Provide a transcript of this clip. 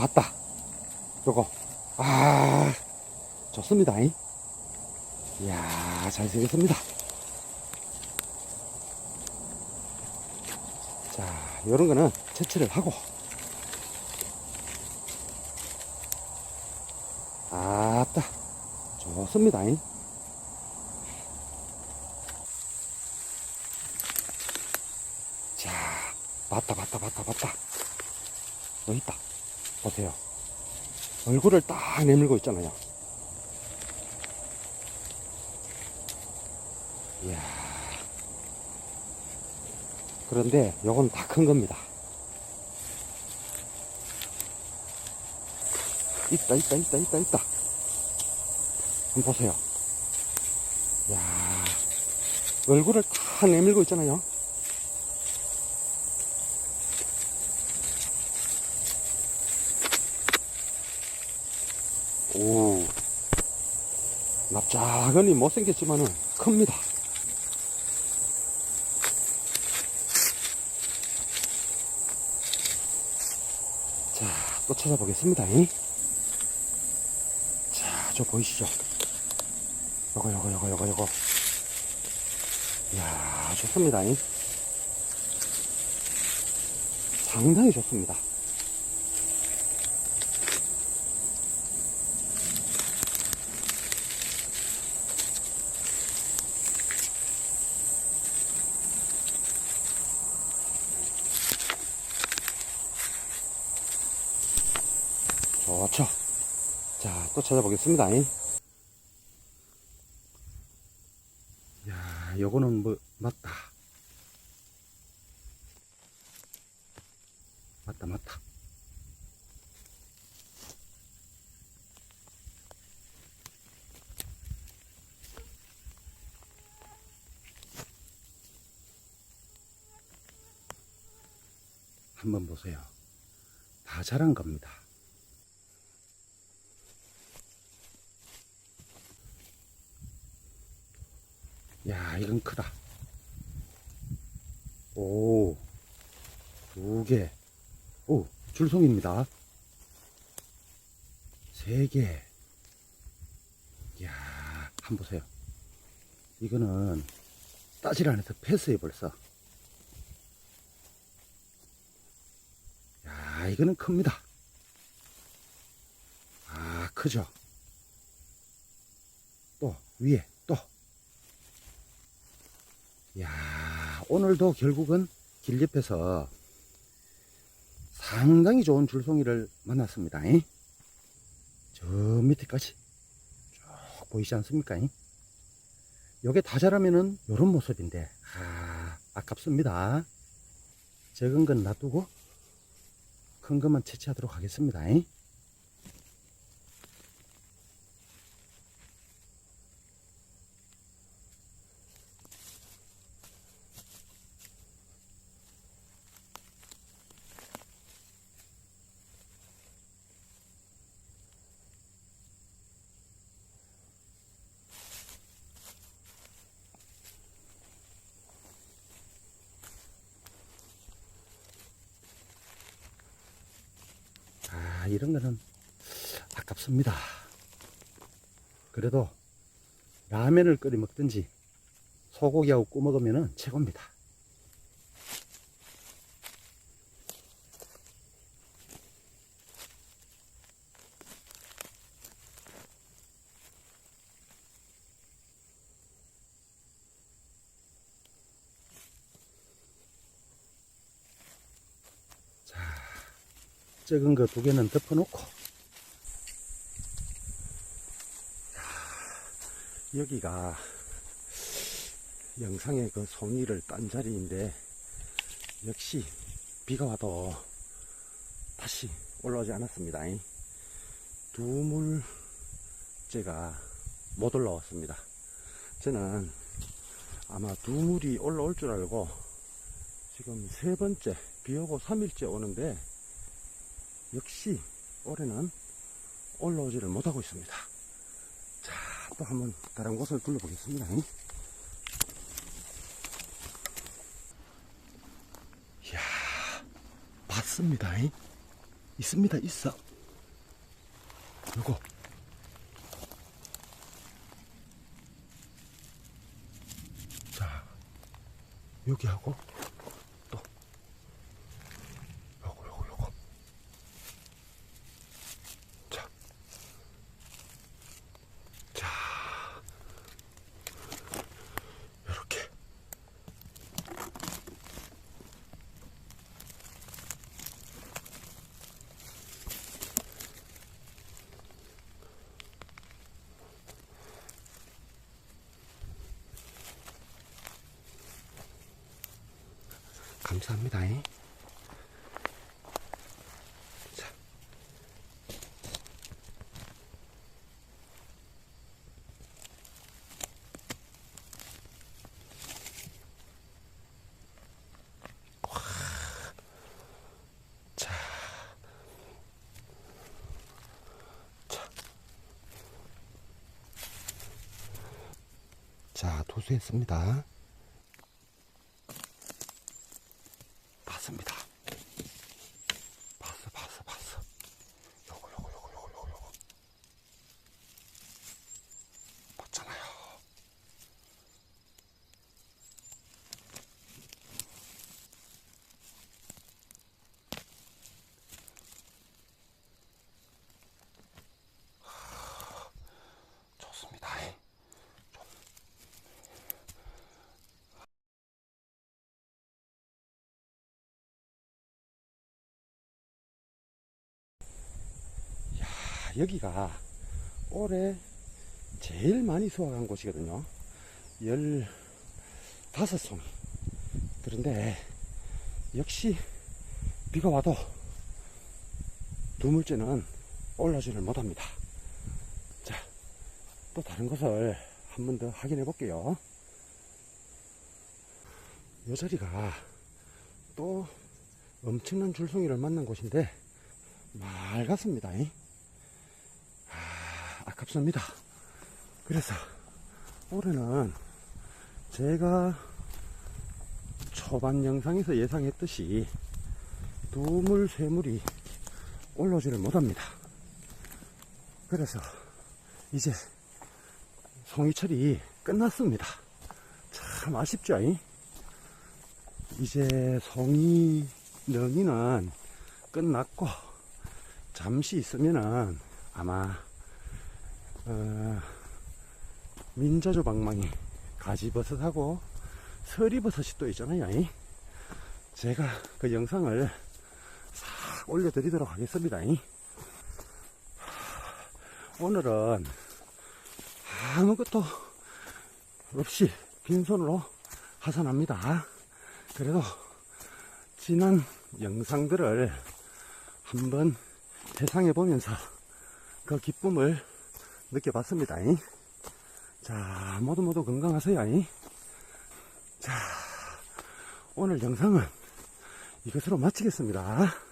봤다. 요거. 아, 좋습니다. 잉? 이야, 잘 생겼습니다. 자, 요런 거는 채취를 하고. 아따, 좋습니다. 잉? 자, 봤다, 봤다, 봤다, 봤다. 여기 있다. 보세요. 얼굴을 딱 내밀고 있잖아요. 이야. 그런데 요건 다 큰 겁니다. 있다, 있다, 있다, 있다, 있다. 한번 보세요. 이야. 얼굴을 다 내밀고 있잖아요. 오. 납작하니 못생겼지만은 큽니다. 자, 또 찾아보겠습니다. 잉? 자, 저 보이시죠? 요거, 요거, 요거, 요거, 요거. 이야, 좋습니다. 잉? 상당히 좋습니다. 좋죠. 자, 또 찾아보겠습니다. 잉? 야, 요거는 뭐, 맞다. 맞다, 맞다. 한번 보세요. 다 자란 겁니다. 야, 이건 크다. 오, 두 개. 오, 줄송입니다. 세 개. 야, 한번 보세요. 이거는 따질 안해서 패스해 벌써. 야, 이거는 큽니다. 아, 크죠? 또, 위에, 또. 야 오늘도 결국은 길 옆에서 상당히 좋은 줄송이를 만났습니다. 잉? 저 밑에까지 쭉 보이지 않습니까? 잉? 요게 다 자라면은 요런 모습인데 아 아깝습니다. 적은 건 놔두고 큰 것만 채취하도록 하겠습니다. 잉? 이런 거는 아깝습니다. 그래도 라면을 끓여 먹든지 소고기하고 구워 먹으면 최고입니다. 적은 거 두 개는 덮어놓고 여기가 영상의 그 송이를 딴 자리인데 역시 비가 와도 다시 올라오지 않았습니다. 두물째가 못 올라왔습니다. 저는 아마 두물이 올라올 줄 알고 지금 세 번째 비 오고 3일째 오는데 역시 올해는 올라오지를 못하고 있습니다. 자, 또 한번 다른 곳을 둘러보겠습니다. 이야, 봤습니다. 있습니다, 있어. 요거. 자, 여기하고 또 요거 요거 요거. 자. 자. 요렇게. 감사합니다. 자. 와. 자. 자. 자, 도수했습니다. 봤어, 봤어, 봤어. 요거, 요거, 요거, 요거, 요거, 요거. 봤잖아요. 하, 좋습니다. 아, 여기가 올해 제일 많이 수확한 곳이거든요. 15송이. 그런데 역시 비가 와도 두물째는 올라지를 못합니다. 자, 또 다른 것을 한 번 더 확인해 볼게요. 이 자리가 또 엄청난 줄송이를 만난 곳인데 맑았습니다. 잉? 아, 아깝습니다. 그래서 올해는 제가 초반 영상에서 예상했듯이 두물, 세물이 올라오지를 못합니다. 그래서 이제 송이철이 끝났습니다. 참 아쉽죠? 잉? 이제 송이 능이는 끝났고 잠시 있으면은 아마 어, 민자조 방망이 가지버섯하고 서리버섯이 또 있잖아요. 이. 제가 그 영상을 싹 올려드리도록 하겠습니다. 이. 오늘은 아무것도 없이 빈손으로 하산합니다. 그래도 지난 영상들을 한번 회상해 보면서 그 기쁨을 느껴봤습니다. 자, 모두 모두 건강하세요. 자, 오늘 영상은 이것으로 마치겠습니다.